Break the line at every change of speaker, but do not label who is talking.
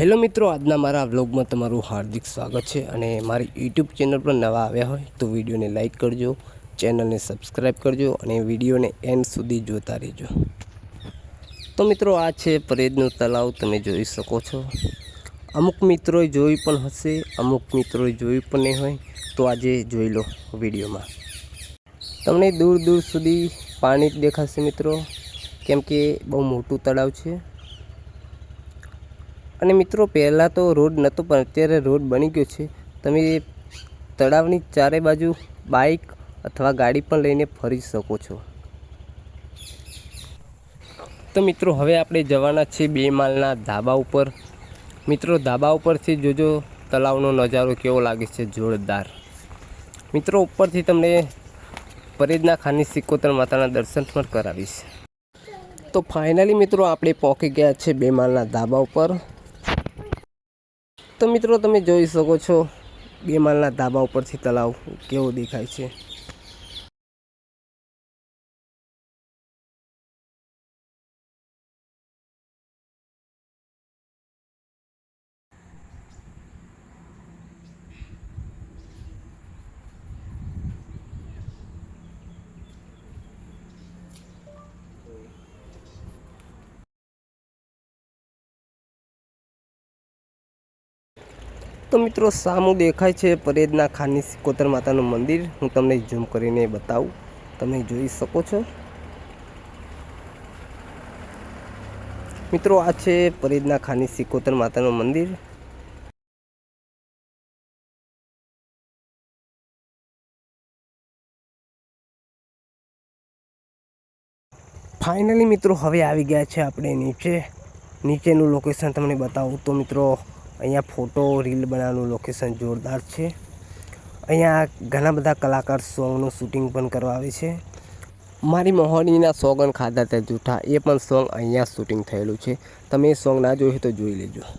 Hello મિત્રો, આજના મારા વ્લોગમાં તમારું હાર્દિક સ્વાગત છે અને મારી યુટ્યુબ ચેનલ પર નવા આવ્યા હોય તો વિડીયોને લાઇક કરજો, ચેનલને સબસ્ક્રાઈબ કરજો અને વિડીયોને એન્ડ સુધી જોતા રહેજો. તો મિત્રો, આ છે પરેજનું તલાવ, તમે જોઈ શકો છો. અમુક મિત્રોએ જોયું પણ હશે, અમુક મિત્રોએ જોયું પણ નહીં હોય, તો આજે જોઈ લો વિડીયોમાં. તમને દૂર દૂર સુધી પાણી જ દેખાશે મિત્રો. કેમ કે બહુ મોટું તળાવ છે. અને મિત્રો, પહેલાં તો રોડ નહોતો, પણ અત્યારે રોડ બની ગયો છે. તમે તળાવની ચારે બાજુ બાઇક અથવા ગાડી પણ લઈને ફરી શકો છો. તો મિત્રો, હવે આપણે જવાના છીએ બે માલના ધાબા ઉપર. મિત્રો, ધાબા ઉપરથી જોજો તળાવનો નજારો કેવો લાગે છે, જોરદાર. મિત્રો, ઉપરથી તમને પરેજના ખાની સિકોતર માતાના દર્શન પણ કરાવીશ. તો ફાઇનલી મિત્રો, આપણે પહોંચી ગયા છે બે માલના ધાબા ઉપર. તો મિત્રો તમે જોઈ શકો છો. બે માલના ધાબા ઉપરથી તળાવ કેવો દેખાય છે. તો મિત્રો સામું દેખાય છે પરેદના ખાની સિકોતર માતાનું મંદિર. હું તમને ઝૂમ કરીને બતાવું. તમે જોઈ શકો છો. મિત્રો આ છે પરેદના ખાની સિકોતર માતાનું મંદિર. ફાઇનલી મિત્રો, હવે આવી ગયા છે આપણે નીચે. નીચેનું લોકેશન તમને બતાવું તો મિત્રો અહીંયા ફોટો, રીલ બનાવવાનું લોકેશન જોરદાર છે. અહીંયા ઘણા બધા કલાકાર સોંગનું શૂટિંગ પણ કરવા આવે છે. મારી મોહણીના સોગન ખાધા તે જૂઠા, એ પણ સોંગ અહીંયા શૂટિંગ થયેલું છે. તમે એ સોંગ ના જોયું તો જોઈ લેજો.